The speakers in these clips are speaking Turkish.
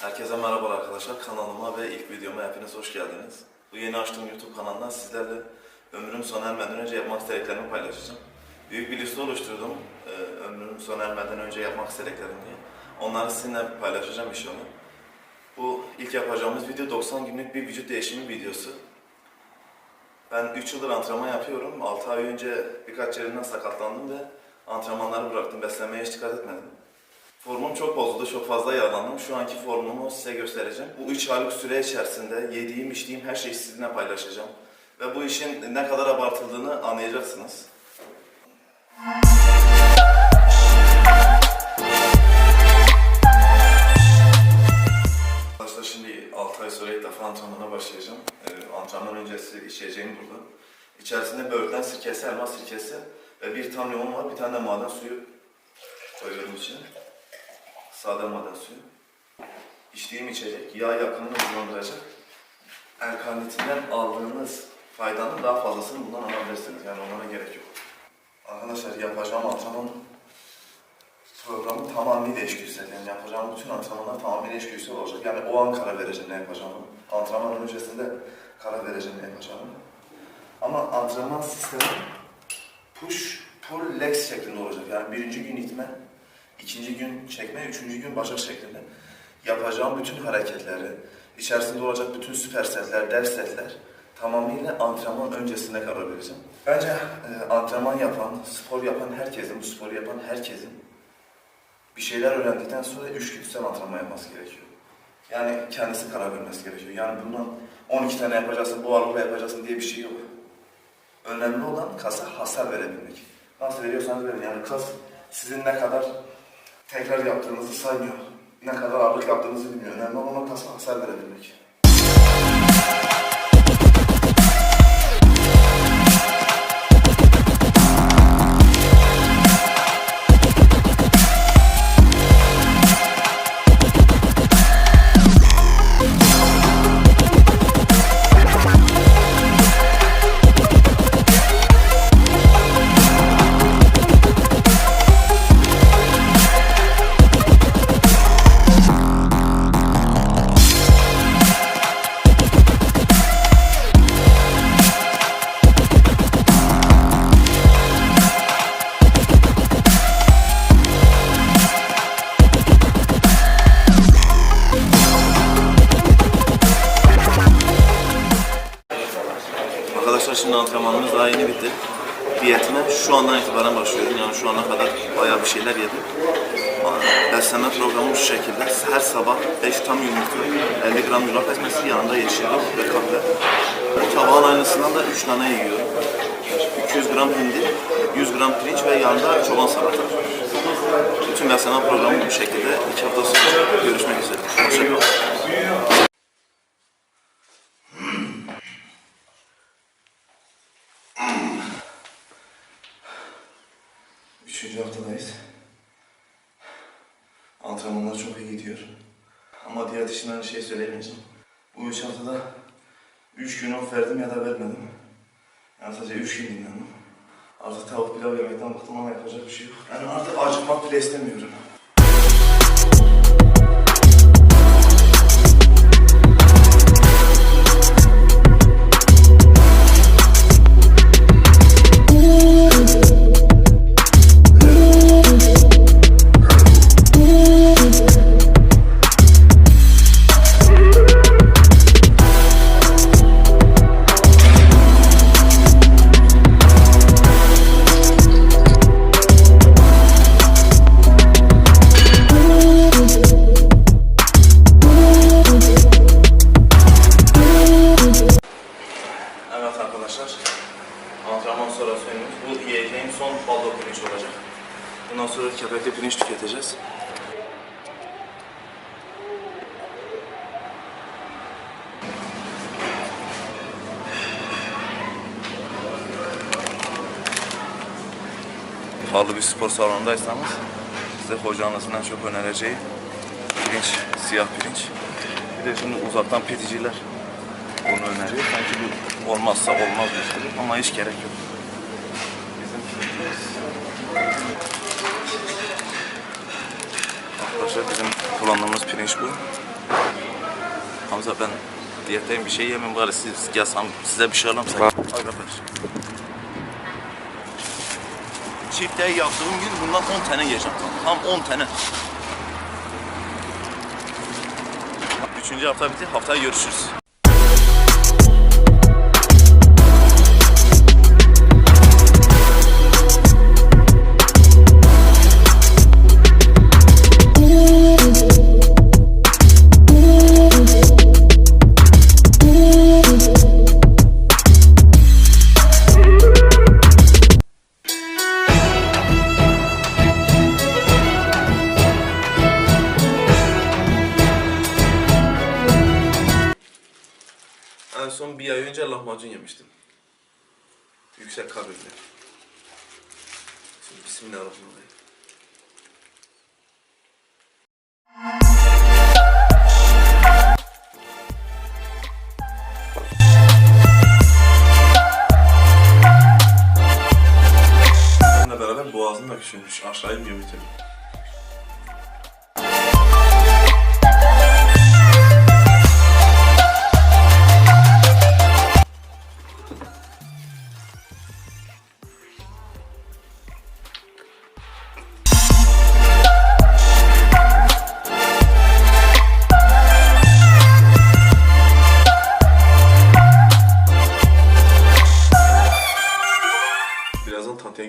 Herkese merhaba arkadaşlar. Kanalıma ve ilk videoma hepiniz hoş geldiniz. Bu yeni açtığım YouTube kanalından sizlerle ömrüm sona ermeden önce yapmak istediklerimi paylaşacağım. Büyük bir liste oluşturdum. Ee, ömrüm sona ermeden önce yapmak istediklerim diye. Onları sizinle paylaşacağım inşallah. Bu ilk yapacağımız video 90 günlük bir vücut değişimi videosu. Ben 3 yıldır antrenman yapıyorum. 6 ay önce birkaç yerinden sakatlandım ve antrenmanları bıraktım. Beslenmeye hiç dikkat etmedim. Formum çok bozuldu, çok fazla yağlandım. Şu anki formumu size göstereceğim. Bu 3 aylık süre içerisinde yediğim, içtiğim her şeyi sizinle paylaşacağım. Ve bu işin ne kadar abartıldığını anlayacaksınız. Arkadaşlar şimdi 6 ay sonra ilk defa antrenmana başlayacağım. Ee, antrenman öncesi içeceğim burada. İçerisinde böğürtlen sirkesi, elma sirkesi ve bir tam limon var. Bir tane de maden suyu koyuyorum içine. Sade maden suyu. İçtiğim içecek yağ yakımını hızlandıracak. Erkanitinden aldığınız faydanın daha fazlasını bundan alabilirsiniz. Yani onlara gerek yok. Arkadaşlar yapacağım antrenman programı tamamıyla eşgüdüsel. Yani yapacağım bütün antrenmanlar tamamıyla eşgüdüsel olacak. Yani o an karar vereceğim ne yapacağımı. Antrenman öncesinde karar vereceğim ne yapacağımı. Ama antrenman sistemi push, pull, legs şeklinde olacak. Yani birinci gün itme, ikinci gün çekme, üçüncü gün bacak şeklinde. Yapacağım bütün hareketleri, içerisinde olacak bütün süper setler, dev setler tamamıyla antrenman öncesinde karar vereceğim. Bence e, antrenman yapan, spor yapan herkesin, bu sporu yapan herkesin bir şeyler öğrendikten sonra üç güdüsel antrenman yapması gerekiyor. Yani kendisi karar vermesi gerekiyor. Yani bundan 12 tane yapacaksın, bu aralıkla yapacaksın diye bir şey yok. Önemli olan kasa hasar verebilmek. Nasıl veriyorsanız verin. Yani kas sizin ne kadar tekrar yaptığınızı saymıyor. Ne kadar ağırlık yaptığınızı bilmiyor. Önemli olan o kasa hasar verebilmek. Şu andan itibaren başlıyorum. Yani şu ana kadar bayağı bir şeyler yedim. Beslenme programı şu şekilde. Her sabah 5 tam yumurta, 50 gram yulaf ezmesi, yanında yeşillik ve kahve. Tabağın aynısından da 3 tane yiyorum. 200 gram hindi, 100 gram pirinç ve yanında çoban salata. Bütün beslenme programı bu şekilde. İki hafta sonra görüşmek üzere. Hoşçakalın. Üçüncü haftadayız. Antrenmanlar çok iyi gidiyor. Ama diğer dışından şey söyleyemeyeceğim. Bu üç haftada üç gün off verdim ya da vermedim. Yani sadece üç gün dinlendim. Artık tavuk pilav yemekten bıktım ama yapacak bir şey yok. Yani artık acıkmak bile istemiyorum. Pahalı bir spor salonundaysanız size hocanızın en çok önereceği pirinç, siyah pirinç. Bir de şimdi uzaktan piticiler bunu öneriyor. Sanki bu olmazsa olmaz bir şey ama hiç gerek yok. Bizim. Arkadaşlar bizim kullandığımız pirinç bu. Hamza ben diyetteyim bir şey yemem bari siz gel Sam- size bir şey alalım sen. Arkadaş. Çift day yaptığım gün bundan 10 tane yiyeceğim. Tam 10 tane. Üçüncü hafta bitti. Haftaya görüşürüz. Yüksek kalorili. Şimdi Bismillahirrahmanirrahim. Boğazım da küçülmüş. Aşağı inmiyor bir türlü.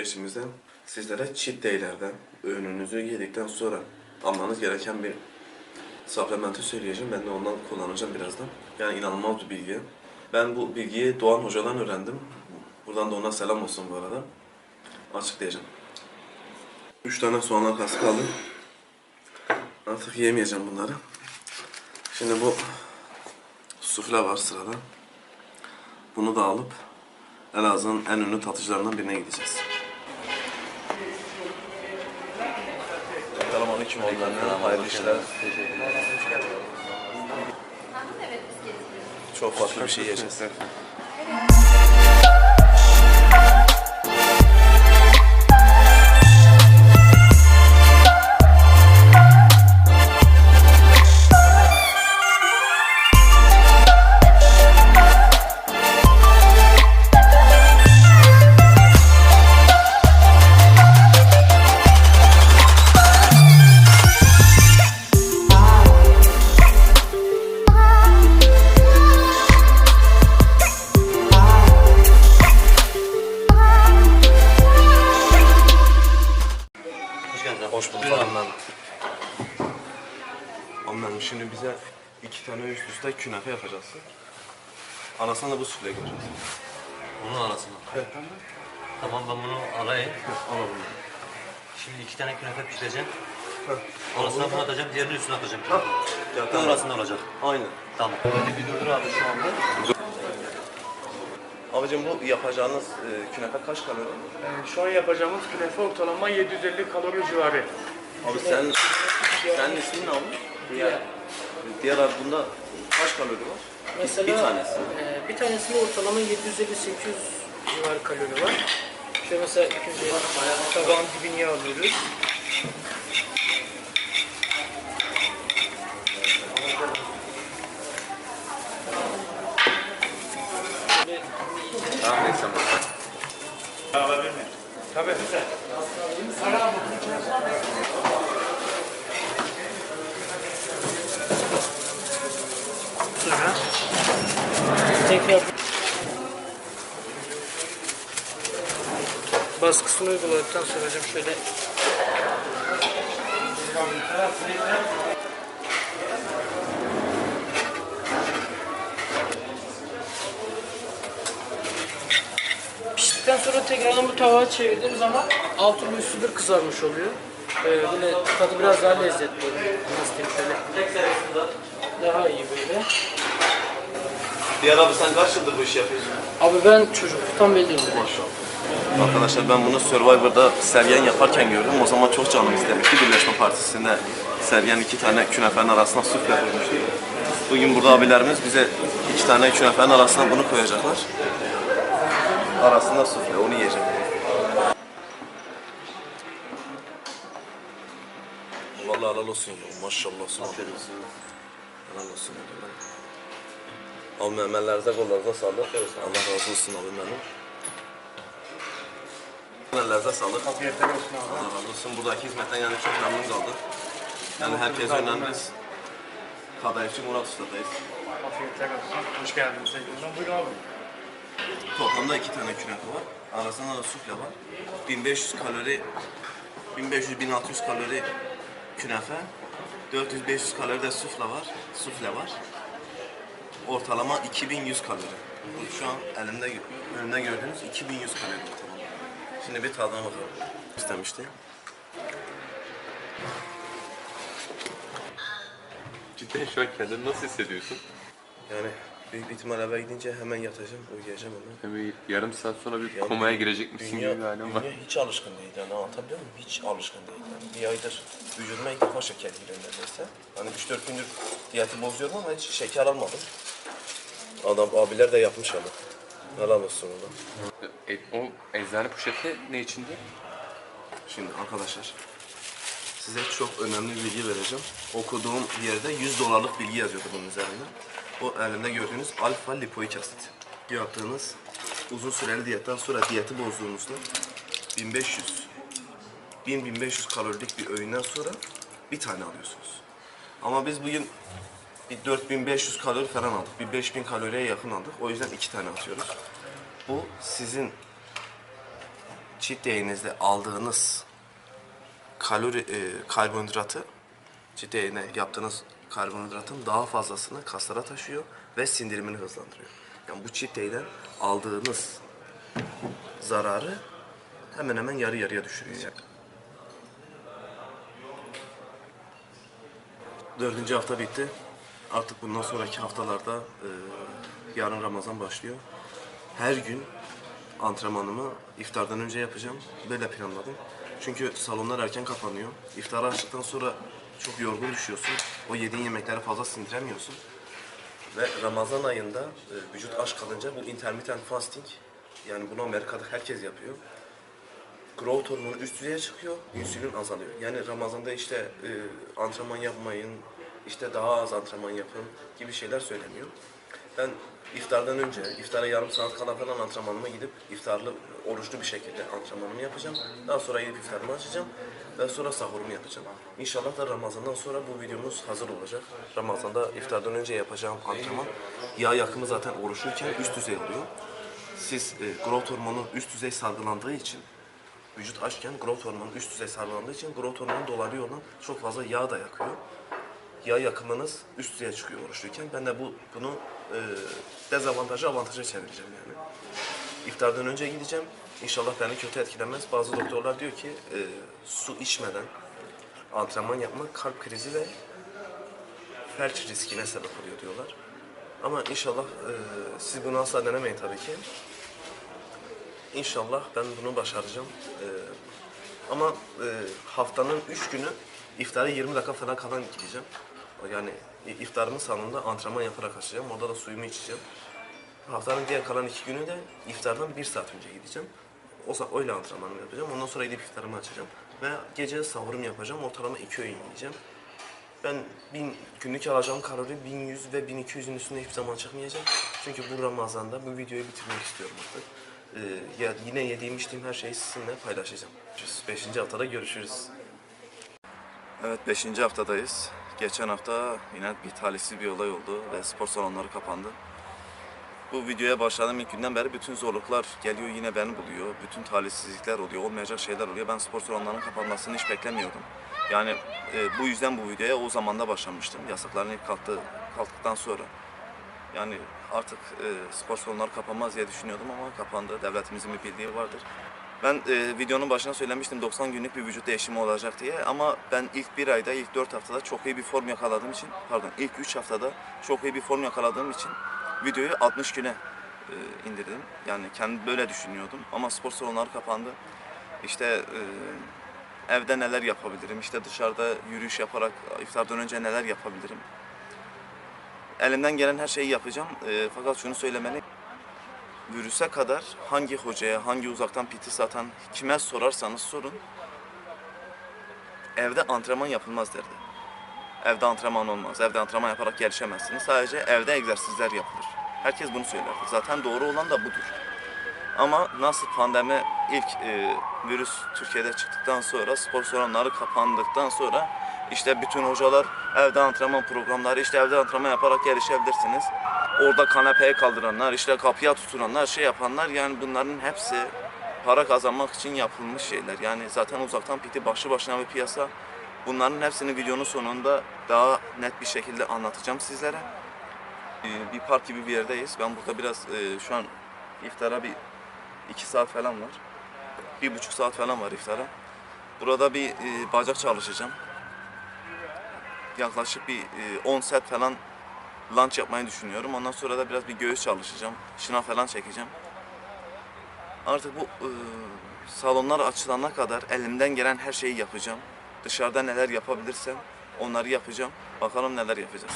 Geçtiğimizde sizlere cheat day'lerden öğününüzü yedikten sonra almanız gereken bir supplement'i söyleyeceğim. Ben de ondan kullanacağım birazdan. Yani inanılmaz bir bilgi. Ben bu bilgiyi Doğan Hoca'dan öğrendim. Buradan da ona selam olsun bu arada. Açıklayacağım. Üç tane soğan halkası kaldı. Artık yemeyeceğim bunları. Şimdi bu sufle var sırada. Bunu da alıp Elazığ'ın en ünlü tatlıcılarından birine gideceğiz. Selamünaleyküm oğullarına. Hayırlı işler. Çok farklı bir şey yiyeceğiz. Hoş bulduk Annem. Annem şimdi bize iki tane üst üste künefe yapacaksın. Arasında da bu süfle göreceğiz. Bunun arasında. Tamam ben bunu alayım. Alalım. Şimdi iki tane künefe pişireceğim. Arasına bunu atacağım, diğerini üstüne atacağım. Ya, Bu arasında olacak. Aynen. Tamam. Hadi bir durdur abi şu anda. Abicim bu yapacağınız e, künefe kaç kalori? Ee, Şu an yapacağımız künefe ortalama 750 kalori civarı. Abi sen senin ismin ne abi? Diğer. Diğer abi bunda kaç kalori var? Mesela bir tanesi. e, bir tanesinde ortalama 750-800 civarı kalori var. Şöyle mesela ikinci tabağın dibini alıyoruz. Böyle Tamam neyse. Tabii. Sonra tekrar baskısını uyguladıktan sonra şöyle Piştikten sonra tekrardan bu tavaya çevirdiğim zaman altı ve üstü bir kızarmış oluyor. Ee, böyle tadı biraz daha lezzetli oluyor. Nasıl diyeyim şöyle. Daha iyi böyle. Diğer abi sen kaç yıldır bu işi yapıyorsun? Abi ben çocukluktan belliyim böyle. Arkadaşlar ben bunu Survivor'da Sergen yaparken gördüm. O zaman çok canım istemişti. Birleşme Partisi'nde Sergen iki tane künefenin arasına süt koymuştu. Bugün burada abilerimiz bize iki tane künefenin arasına bunu koyacaklar. Arasında sufle, onu yiyeceğim. Vallahi helal olsun ya. Maşallah. Olsun. Helal olsun. Abi emellerinize kollarınıza sağlık. Allah razı olsun abi benim. Ellerinize sağlık. Afiyetler olsun abi. Allah razı olsun. Buradaki hizmetten yani çok memnun kaldık. Yani herkes öneririz. Kadayıfçı Murat Usta'dayız. Afiyetler olsun. Hoş geldiniz. Buyurun abi. Toplamda iki tane künefe var. Arasında da sufle var. 1500 kalori, 1500-1600 kalori künefe. 400-500 kalori de sufle var. Sufle var. Ortalama 2100 kalori. Bu Şu an elimde, önümde gördüğünüz 2100 kalori ortalama. Şimdi bir tadına bakalım. İstemişti. Cidden şu an kendini nasıl hissediyorsun? Yani büyük bir ihtimal eve gidince hemen yatacağım, uyuyacağım hemen. Hem bir yarım saat sonra bir Yani komaya girecekmişsin dünya, gibi bir halim var. Dünya hiç alışkın değil yani anlatabiliyor muyum? Hiç alışkın değil yani. Bir aydır vücuduma ilk defa şeker giriyor neredeyse. Hani 3-4 gündür diyeti bozuyorum ama hiç şeker almadım. Adam abiler de yapmış ama. Helal olsun ona. E, o eczane poşeti ne içinde? Şimdi arkadaşlar size çok önemli bir bilgi vereceğim. Okuduğum yerde 100 dolarlık bilgi yazıyordu bunun üzerinde. O elimde gördüğünüz alfa lipoik asit. Yaptığınız uzun süreli diyetten sonra diyeti bozduğunuzda 1500 1000-1500 kalorilik bir öğünden sonra bir tane alıyorsunuz. Ama biz bugün bir 4500 kalori falan aldık. Bir 5000 kaloriye yakın aldık. O yüzden iki tane atıyoruz. Bu sizin cheat day'inizde aldığınız kalori e, karbonhidratı cheat day'ine yaptığınız karbonhidratın daha fazlasını kaslara taşıyor ve sindirimini hızlandırıyor. Yani bu cheat day'den aldığınız zararı hemen hemen yarı yarıya düşürüyor. Dördüncü hafta bitti. Artık bundan sonraki haftalarda e, yarın Ramazan başlıyor. Her gün antrenmanımı iftardan önce yapacağım. Böyle planladım. Çünkü salonlar erken kapanıyor. İftarı açtıktan sonra çok yorgun düşüyorsun. O yediğin yemekleri fazla sindiremiyorsun. Ve Ramazan ayında e, vücut aç kalınca bu intermittent fasting yani bunu Amerika'da herkes yapıyor. Growth hormonu üst düzeye çıkıyor, insülin azalıyor. Yani Ramazan'da işte e, antrenman yapmayın, işte daha az antrenman yapın gibi şeyler söyleniyor. Ben iftardan önce, iftara yarım saat kala falan antrenmanıma gidip iftarlı, oruçlu bir şekilde antrenmanımı yapacağım. Daha sonra gidip iftarımı açacağım ve sonra sahurumu yapacağım. İnşallah da Ramazan'dan sonra bu videomuz hazır olacak. Ramazan'da iftardan önce yapacağım antrenman. Yağ yakımı zaten oruçluyken üst düzey oluyor. Siz e, growth hormonu üst düzey salgılandığı için vücut açken growth hormonu üst düzey salgılandığı için growth hormonu dolaylı olan çok fazla yağ da yakıyor. Yağ yakımınız üst düzeye çıkıyor oruçluyken. Ben de bu bunu e, dezavantajı avantaja çevireceğim yani. İftardan önce gideceğim. İnşallah beni kötü etkilemez. Bazı doktorlar diyor ki e, su içmeden antrenman yapmak kalp krizi ve felç riskine sebep oluyor diyorlar. Ama inşallah e, siz bunu asla denemeyin tabii ki. İnşallah ben bunu başaracağım. Ee, ama e, haftanın üç günü iftara 20 dakika falan kalan gideceğim. Yani iftarımın salonunda antrenman yaparak açacağım. Orada da suyumu içeceğim. Haftanın diğer kalan iki günü de iftardan bir saat önce gideceğim. O sa- öyle antrenmanımı yapacağım. Ondan sonra gidip iftarımı açacağım. Ve gece sahurum yapacağım. Ortalama iki öğün yiyeceğim. Ben bin, günlük alacağım kalori 1100 ve 1200'ün üstünde hiçbir zaman çıkmayacağım. Çünkü bu Ramazan'da bu videoyu bitirmek istiyorum artık. Ee, ya, yine yediğim içtiğim her şeyi sizinle paylaşacağım. Beşinci haftada görüşürüz. Evet 5. haftadayız. Geçen hafta yine bir talihsiz bir olay oldu ve spor salonları kapandı. Bu videoya başladığım ilk günden beri bütün zorluklar geliyor yine beni buluyor. Bütün talihsizlikler oluyor, olmayacak şeyler oluyor. Ben spor salonlarının kapanmasını hiç beklemiyordum. Yani e, bu yüzden bu videoya o zamanda başlamıştım. Yasakların ilk kalktı, kalktıktan sonra. Yani artık e, spor salonları kapanmaz diye düşünüyordum ama kapandı. Devletimizin bir bildiği vardır. Ben e, videonun başına söylemiştim 90 günlük bir vücut değişimi olacak diye ama ben ilk bir ayda, ilk 4 haftada çok iyi bir form yakaladığım için, pardon ilk 3 haftada çok iyi bir form yakaladığım için videoyu 60 güne e, indirdim. Yani kendi böyle düşünüyordum ama spor salonları kapandı. İşte e, evde neler yapabilirim, işte dışarıda yürüyüş yaparak iftardan önce neler yapabilirim. Elimden gelen her şeyi yapacağım E, fakat şunu söylemeli virüse kadar hangi hocaya, hangi uzaktan piti satan kime sorarsanız sorun evde antrenman yapılmaz derdi. Evde antrenman olmaz. Evde antrenman yaparak gelişemezsiniz. Sadece evde egzersizler yapılır. Herkes bunu söylerdi. Zaten doğru olan da budur. Ama nasıl pandemi ilk e, virüs Türkiye'de çıktıktan sonra spor salonları kapandıktan sonra işte bütün hocalar evde antrenman programları işte evde antrenman yaparak gelişebilirsiniz. Orada kanepeye kaldıranlar, işte kapıya tutulanlar, şey yapanlar yani bunların hepsi para kazanmak için yapılmış şeyler. Yani zaten uzaktan piti başlı başına bir piyasa. Bunların hepsini videonun sonunda daha net bir şekilde anlatacağım sizlere. Ee, bir park gibi bir yerdeyiz. Ben burada biraz e, şu an iftara bir iki saat falan var. Bir buçuk saat falan var iftara. Burada bir e, bacak çalışacağım. Yaklaşık bir e, 10 set falan lunch yapmayı düşünüyorum. Ondan sonra da biraz bir göğüs çalışacağım. Şınav falan çekeceğim. Artık bu e, salonlar açılana kadar elimden gelen her şeyi yapacağım. Dışarıda neler yapabilirsem onları yapacağım. Bakalım neler yapacağız.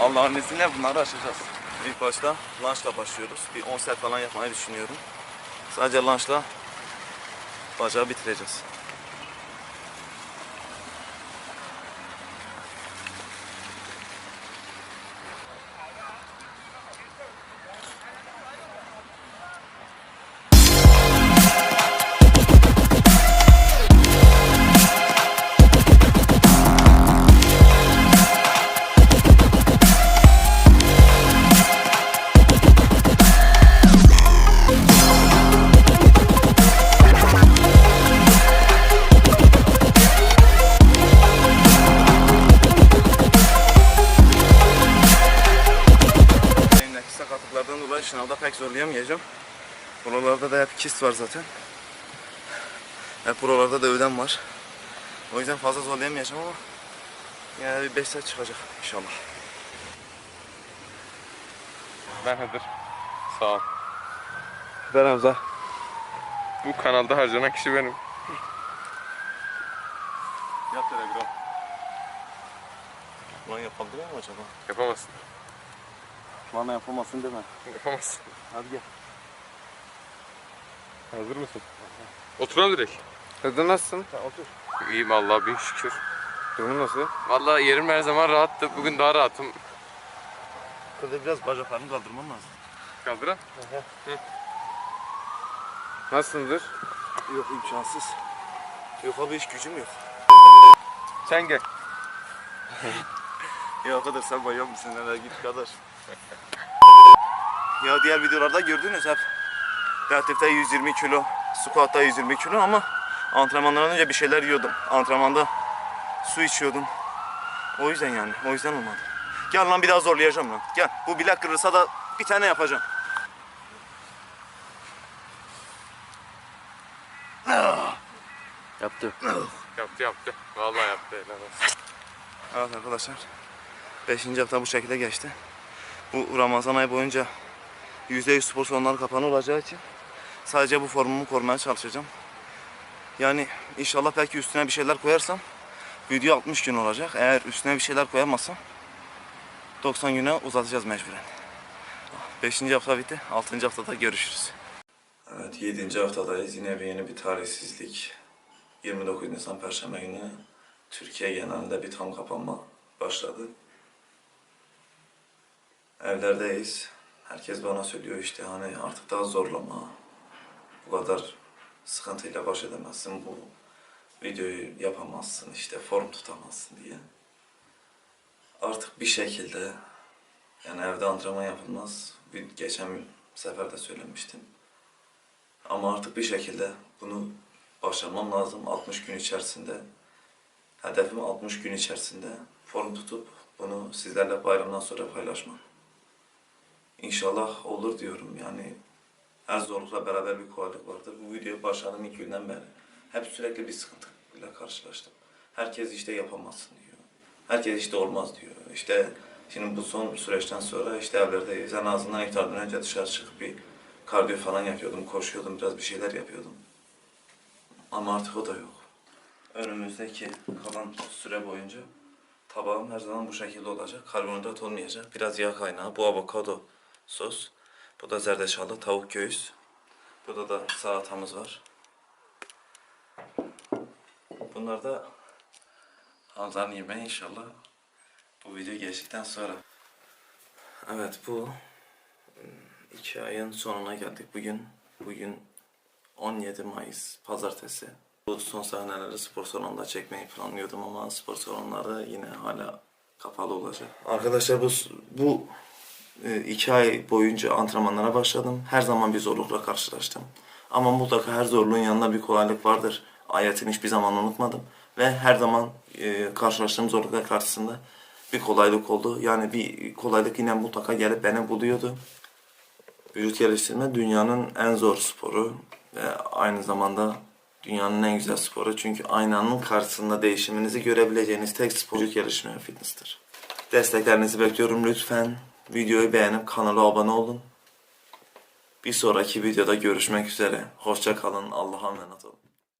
Allah'ın izniyle bunları aşacağız. İlk başta lunchla başlıyoruz. Bir 10 set falan yapmayı düşünüyorum. Sadece lunchla bacağı bitireceğiz. Buralarda da ödem var. O yüzden fazla zorlayamayacağım ama yine bir 5 set çıkacak inşallah. ben hazır. Sağ ol. Ben Hamza. Bu kanalda harcanan kişi benim. Yap telegram. Lan yapabilir mi acaba? Yapamazsın. Bana yapamazsın deme. Yapamazsın. Hadi gel. Hazır mısın? Oturalım direkt. Hızlı nasılsın? İyiyim Allah'a bin şükür. Durumun nasıl? Vallahi yerim her zaman rahattı. Bugün daha rahatım. Kızı biraz bacaklarını kaldırman lazım. Kaldıra. Nasılsındır? Yok imkansız. Yok abi hiç gücüm yok. Sen gel. Ya kadar sen bayan mısın neler git kadar. ya diğer videolarda gördünüz hep. Deadlift'te 120 kilo, squat'ta 120 kilo ama antrenmandan önce bir şeyler yiyordum. Antrenmanda su içiyordum. O yüzden yani, o yüzden olmadı. Gel lan bir daha zorlayacağım lan. Gel. Bu bilek kırılsa da bir tane yapacağım. Yaptı. Yaptı yaptı. Vallahi yaptı. Helal olsun. Evet arkadaşlar. 5. hafta bu şekilde geçti. Bu Ramazan ayı boyunca %100 spor salonları kapalı olacağı için sadece bu formumu korumaya çalışacağım. Yani inşallah belki üstüne bir şeyler koyarsam video 60 gün olacak. Eğer üstüne bir şeyler koyamazsam 90 güne uzatacağız mecburen. 5. hafta bitti. 6. haftada görüşürüz. Evet 7. haftadayız. Yine bir yeni bir tarihsizlik. 29 Nisan Perşembe günü Türkiye genelinde bir tam kapanma başladı. Evlerdeyiz. Herkes bana söylüyor işte hani artık daha zorlama. Bu kadar sıkıntıyla baş edemezsin. Bu videoyu yapamazsın işte form tutamazsın diye. Artık bir şekilde yani evde antrenman yapılmaz. Geçen sefer de söylemiştim. Ama artık bir şekilde bunu başarmam lazım 60 gün içerisinde. Hedefim 60 gün içerisinde form tutup bunu sizlerle bayramdan sonra paylaşmak. İnşallah olur diyorum yani. Zorlukla beraber bir kolaylık vardır. Bu videoyu başladığım ilk günden beri hep sürekli bir sıkıntıyla karşılaştım. Herkes işte yapamazsın diyor. Herkes işte olmaz diyor. İşte şimdi bu son süreçten sonra işte evlerdeyiz. En azından iftardan önce dışarı çıkıp bir kardiyo falan yapıyordum, koşuyordum, biraz bir şeyler yapıyordum. Ama artık o da yok. Önümüzdeki kalan süre boyunca tabağım her zaman bu şekilde olacak. Karbonhidrat olmayacak. Biraz yağ kaynağı. Bu avokado sos. Bu da zerdeçallı tavuk göğüs. Burada da salatamız var. Bunlar da Hamza'nın yemeği inşallah bu video geçtikten sonra. Evet bu İki ayın sonuna geldik bugün. Bugün 17 Mayıs Pazartesi. Bu son sahneleri spor salonunda çekmeyi planlıyordum ama spor salonları yine hala kapalı olacak. Arkadaşlar bu bu iki ay boyunca antrenmanlara başladım. Her zaman bir zorlukla karşılaştım. Ama mutlaka her zorluğun yanında bir kolaylık vardır. Ayetini hiçbir zaman unutmadım. Ve her zaman e, karşılaştığım zorluklar karşısında bir kolaylık oldu. Yani bir kolaylık yine mutlaka gelip beni buluyordu. Vücut geliştirme dünyanın en zor sporu ve aynı zamanda dünyanın en güzel sporu. Çünkü aynanın karşısında değişiminizi görebileceğiniz tek spor vücut geliştirme fitness'tir. Desteklerinizi bekliyorum lütfen. Videoyu beğenip kanala abone olun. Bir sonraki videoda görüşmek üzere. Hoşça kalın. Allah'a emanet olun.